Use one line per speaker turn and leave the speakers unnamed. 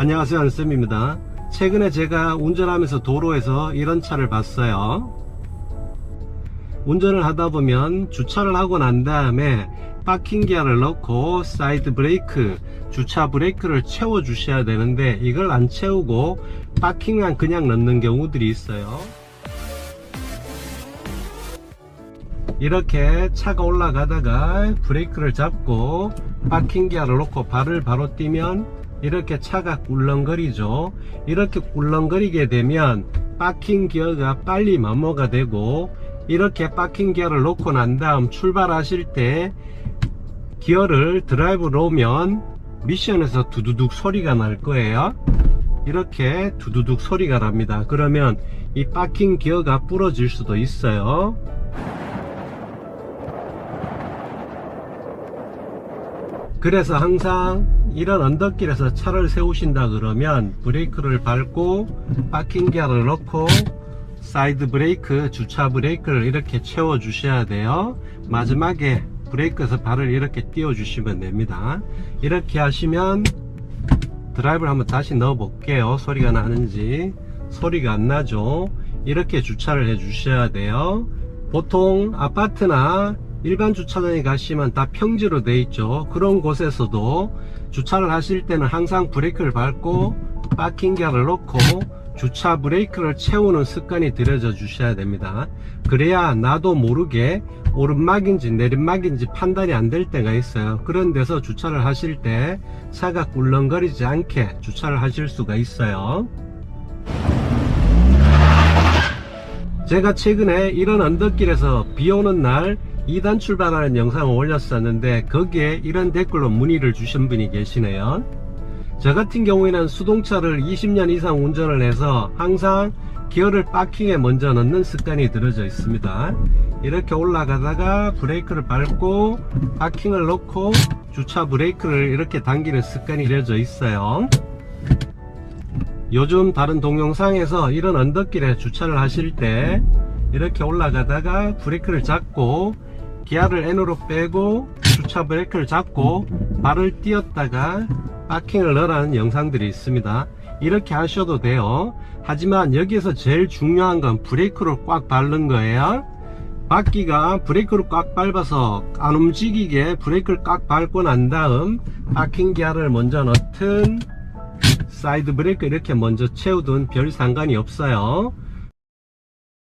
안녕하세요 안쌤입니다. 최근에 제가 운전하면서 도로에서 이런 차를 봤어요. 운전을 하다 보면 주차를 하고 난 다음에 파킹 기어를 넣고 사이드 브레이크 주차 브레이크를 채워 주셔야 되는데 이걸 안 채우고 파킹만 그냥 넣는 경우들이 있어요. 이렇게 차가 올라가다가 브레이크를 잡고 파킹 기어를 놓고 발을 바로 띄면 이렇게 차가 꿀렁거리죠. 이렇게 꿀렁거리게 되면 파킹 기어가 빨리 마모가 되고 이렇게 파킹 기어를 놓고 난 다음 출발하실 때 기어를 드라이브 놓으면 미션에서 두두둑 소리가 날 거예요. 이렇게 두두둑 소리가 납니다. 그러면 이 파킹 기어가 부러질 수도 있어요 그래서 항상 이런 언덕길에서 차를 세우신다 그러면 브레이크를 밟고 파킹 기어를 넣고 사이드 브레이크 주차 브레이크를 이렇게 채워 주셔야 돼요. 마지막에 브레이크에서 발을 이렇게 띄워 주시면 됩니다. 이렇게 하시면 드라이브를 한번 다시 넣어 볼게요. 소리가 나는지. 소리가 안 나죠? 이렇게 주차를 해 주셔야 돼요. 보통 아파트나 일반 주차장에 가시면 다 평지로 돼 있죠. 그런 곳에서도 주차를 하실 때는 항상 브레이크를 밟고 파킹기어를 놓고 주차 브레이크를 채우는 습관이 들여져 주셔야 됩니다. 그래야 나도 모르게 오른막인지 내린막인지 판단이 안 될 때가 있어요. 그런 데서 주차를 하실 때 차가 꿀렁거리지 않게 주차를 하실 수가 있어요. 제가 최근에 이런 언덕길에서 비 오는 날 2단 출발하는 영상을 올렸었는데 거기에 이런 댓글로 문의를 주신 분이 계시네요. 저 같은 경우에는 수동차를 20년 이상 운전을 해서 항상 기어를 파킹에 먼저 넣는 습관이 들어져 있습니다. 이렇게 올라가다가 브레이크를 밟고 파킹을 넣고 주차 브레이크를 이렇게 당기는 습관이 들여져 있어요. 요즘 다른 동영상에서 이런 언덕길에 주차를 하실 때 이렇게 올라가다가 브레이크를 잡고 기아를 N으로 빼고 주차 브레이크를 잡고 발을 띄었다가 파킹을 넣으라는 영상들이 있습니다. 이렇게 하셔도 돼요. 하지만 여기에서 제일 중요한 건 브레이크를 꽉 밟는 거예요. 바퀴가 브레이크를 꽉 밟아서 안 움직이게 브레이크를 꽉 밟고 난 다음 파킹 기아를 먼저 넣든 사이드 브레이크 이렇게 먼저 채우든 별 상관이 없어요